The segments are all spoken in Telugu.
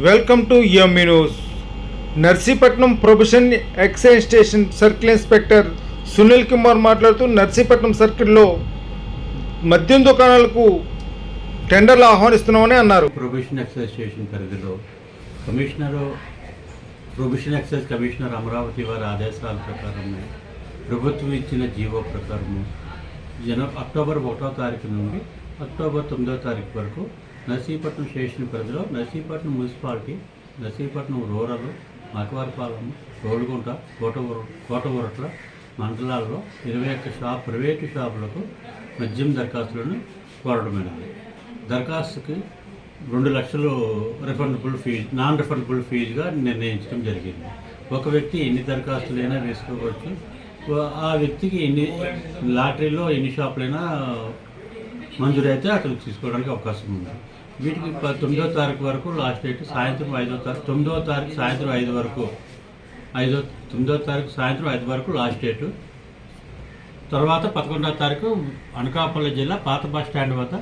Welcome to ME news Narsipatnam prohibition excise station circle inspector Sunil Kumar మాట్లాడుతూ నర్సీపట్నం సర్కిల్లో మద్యం దుకాణాలకు టెండర్లు ఆహ్వానిస్తున్నామని అన్నారు. ప్రొఫెషన్ ఎక్సైజ్ స్టేషన్ పరిధిలో commissioner prohibition excise commissioner Amaravati వారి ఆదేశాల ప్రకారము ప్రభుత్వం ఇచ్చిన జీవో ప్రకారము జన అక్టోబర్ ఒకటో తారీఖు నుండి అక్టోబర్ తొమ్మిదో తారీఖు వరకు నర్సీపట్నం స్టేషన్ పరిధిలో నర్సీపట్నం మున్సిపాలిటీ నర్సీపట్నం రూరల్ మకవారిపాలెం రోలుగుంట కోటవర కోటవరట్ల మండలాల్లో ఇరవై ఒక్క షాప్ ప్రైవేటు షాపులకు మద్యం దరఖాస్తులను కోరడమైనది దరఖాస్తుకి రెండు లక్షలు రిఫండబుల్ ఫీజు నాన్ రిఫండబుల్ ఫీజుగా నిర్ణయించడం జరిగింది. ఒక వ్యక్తి ఎన్ని దరఖాస్తులైనా వేసుకోవచ్చు. ఆ వ్యక్తికి ఎన్ని లాటరీలో ఎన్ని షాపులైనా మంజూరైతే అక్కడికి తీసుకోవడానికి అవకాశం ఉంది. వీటికి తొమ్మిదో తారీఖు వరకు లాస్ట్ డేట్ సాయంత్రం ఐదో తారీఖు తొమ్మిదో తారీఖు సాయంత్రం ఐదు వరకు ఐదో తొమ్మిదో తారీఖు సాయంత్రం ఐదు వరకు లాస్ట్ డేటు. తర్వాత పదకొండవ తారీఖు అనకాపల్లి జిల్లా పాత బస్ స్టాండ్ వద్ద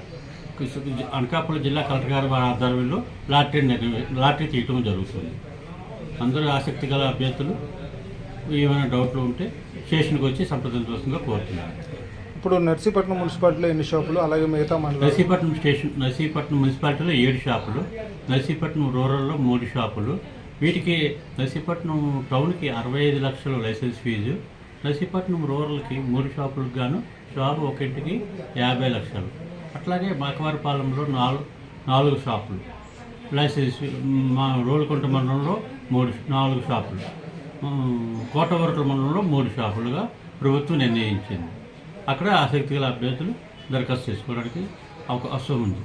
అనకాపల్లి జిల్లా కలెక్టర్ గారి ఆధ్వర్యంలో లాటరీ నిర్వహి లాటరీ తీయటం జరుగుతుంది. అందరూ ఆసక్తి గల అభ్యర్థులు ఏమైనా డౌట్లు ఉంటే స్టేషన్కి వచ్చి సంప్రదించవలసిందిగా కోరుతున్నాను. ఇప్పుడు నర్సీపట్నం మున్సిపాలిటీలో ఎన్ని షాపులు? అలాగే మిగతా మండలం నర్సీపట్నం స్టేషన్ నర్సీపట్నం మున్సిపాలిటీలో ఏడు షాపులు నర్సీపట్నం రూరల్లో మూడు షాపులు. వీటికి నర్సీపట్నం టౌన్కి అరవై ఐదు లక్షలు లైసెన్స్ ఫీజు. నర్సీపట్నం రూరల్కి మూడు షాపులకు గాను షాపు ఒకటికి యాభై లక్షలు. అట్లాగే మాకవారిపాలెంలో నాలుగు నాలుగు షాపులు. లైసెన్స్ మా రోలుకుంట మండలంలో మూడు నాలుగు షాపులు. ఉమ్, మండలంలో మూడు షాపులుగా ప్రభుత్వం నిర్ణయించింది. అక్కడ ఆసక్తి గల అభ్యర్థులు దరఖాస్తు చేసుకోవడానికి అవకాశం ఉంది.